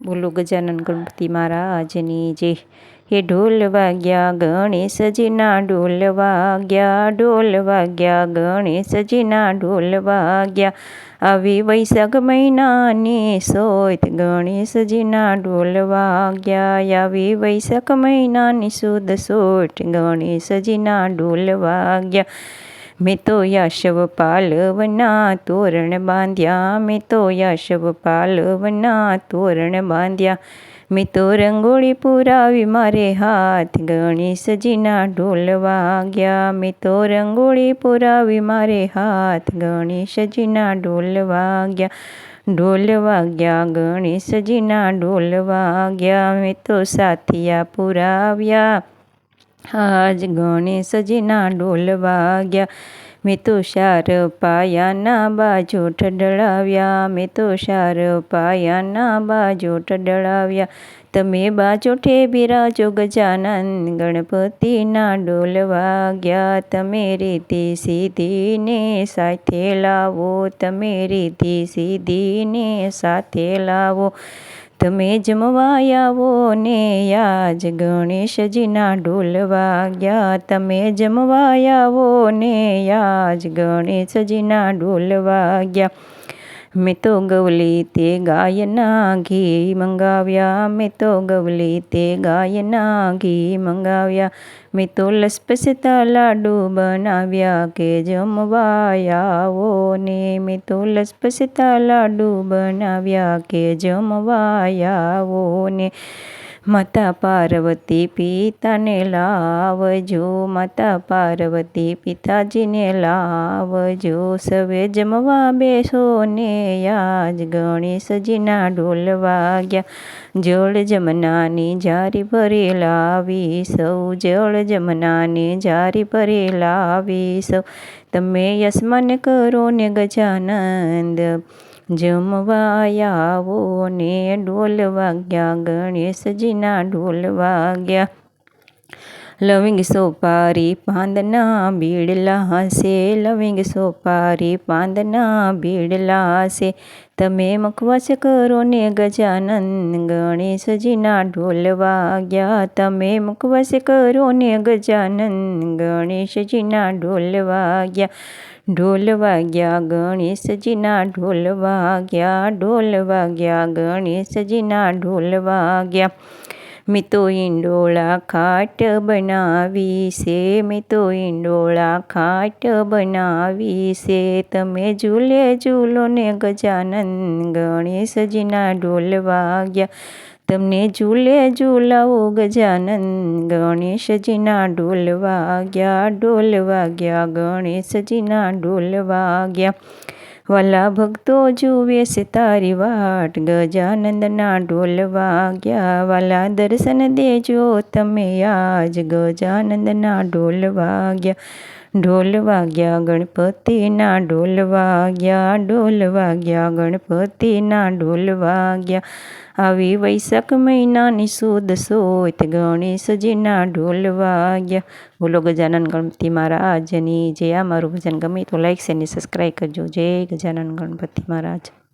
બોલો ગજાનન ગણપતિ મહારાજની જે હે ઢોલ વાગ્યા, ગણેશજીના ઢોલ વાગ્યા ઢોલ વાગ્યા, ગણેશજીના ઢોલ વાગ્યા. આવી વૈશાખ મહિનાની સોત ગણેશજીના ઢોલ વાગ્યા. આવી વૈશાખ મહિનાની સુદ સોઠ ગણેશજીના ઢોલ વાગ્યા. મેં તો યાશવ પાલવના તોરણ બાંધ્યા. મેં તો યાશવ પાલવના તોરણ બાંધ્યા. મેં તો રંગોળી પુરાવી, મારે હાથ ગણેશજીના ઢોલ વાગ્યા. મેં તો રંગોળી પુરાવી, મારે હાથ ગણેશજીના ઢોલ વાગ્યા. ઢોલ વાગ્યા, ગણેશજીના ઢોલ વાગ્યા. મેં તો સાથિયા પુરાવ્યા. આજ ગણેશજીના ડોલ વાગ્યા. મેં તો શાર પાયાના બાજો ઠડળાવ્યા મેં તો શાર પાયાના બાજો ઠડળાવ્યા તમે બાજોઠે બિરાજો ગજાનંદ ગણપતિના ડોલ વાગ્યા. તમે રીતિ સીધીને સાથે લાવો. તમે રીતિ સીધીને સાથે લાવો. તમે જમવા આવો ને આજ ગણેશજીના ઢોલ વાગ્યા. તમે જમવા આવો ને આજ ગણેશજીના ઢોલ વાગ્યા. મેં તો ગવલી તે ગાયના ઘી મંગાવ્યા મેં તો ગવલી તે ગાયના ઘી મંગાવ્યા મેં તો લસપસતા લાડુ બનાવ્યા કે જમવાયાઓ ને મેં તો લસપસતા લાડુ બનાવ્યા કે જમવાયાઓ ને માતા પાર્વતી પિતાને લાવજો. માતા પાર્વતી પિતાજીને લાવજો. સવે જમવા બેસો ને આજ ગણેશજીના ઢોલ વાગ્યા. જળ જમનાની જારી ભરી લાવી સૌ જળ જમનાની જારી ભરી લાવી સૌ તમે યસ્મન કરો ને ગજાનંદ. જમવા આવો ને ઢોલ વાગ્યા ગણેશજીના ઢોલ વાગ્યા લવિંગ સોપારી પાંદના બીડલા લાસે લવિંગ સોપારી પાંદના બીડલા લાસે તમે મુખવાસ કરો ને ગજાનન ગણેશજીના ઢોલ વાગ્યા તમે મુખવાસ કરો ને ગજાનન ગણેશજીના ઢોલ વાગ્યા ઢોલ વાગ્યા ગણેશજીના ઢોલ વાગ્યા ઢોલ વાગ્યા ગણેશજીના ઢોલ વાગ્યા મેં તો ઈંડોળા ખાટ બનાવી છે મેં તો ઈંડોળા ખાટ બનાવી છે તમે ઝૂલે ઝૂલો ને ગજાનંદ ગણેશજીના ઢોલ વાગ્યા તમને ઝૂલે ઝૂલાવો ગજાનંદ ગણેશજીના ઢોલ વાગ્યા ઢોલ વાગ્યા ગણેશજીના ઢોલ વાગ્યા વાલા ભક્તો જુએ છે તારી વાટ ગજાનંદના ઢોલ વાગ્યા. વાલા દર્શન દેજો, તમે આજ ગજાનંદના ઢોલ વાગ્યા. ઢોલ વાગ્યા ગણપતિના ઢોલ વાગ્યા ઢોલ વાગ્યા ગણપતિના ઢોલ વાગ્યા આવી વૈશાખ મહિનાની સુદ સોત ગણેશજીના ઢોલ વાગ્યા બોલો ગજાનન ગણપતિ મહારાજની જે આ મારું ભજન ગમે તો લાઈક છે ને સબસ્ક્રાઈબ કરજો. જય ગજાનન ગણપતિ મહારાજ.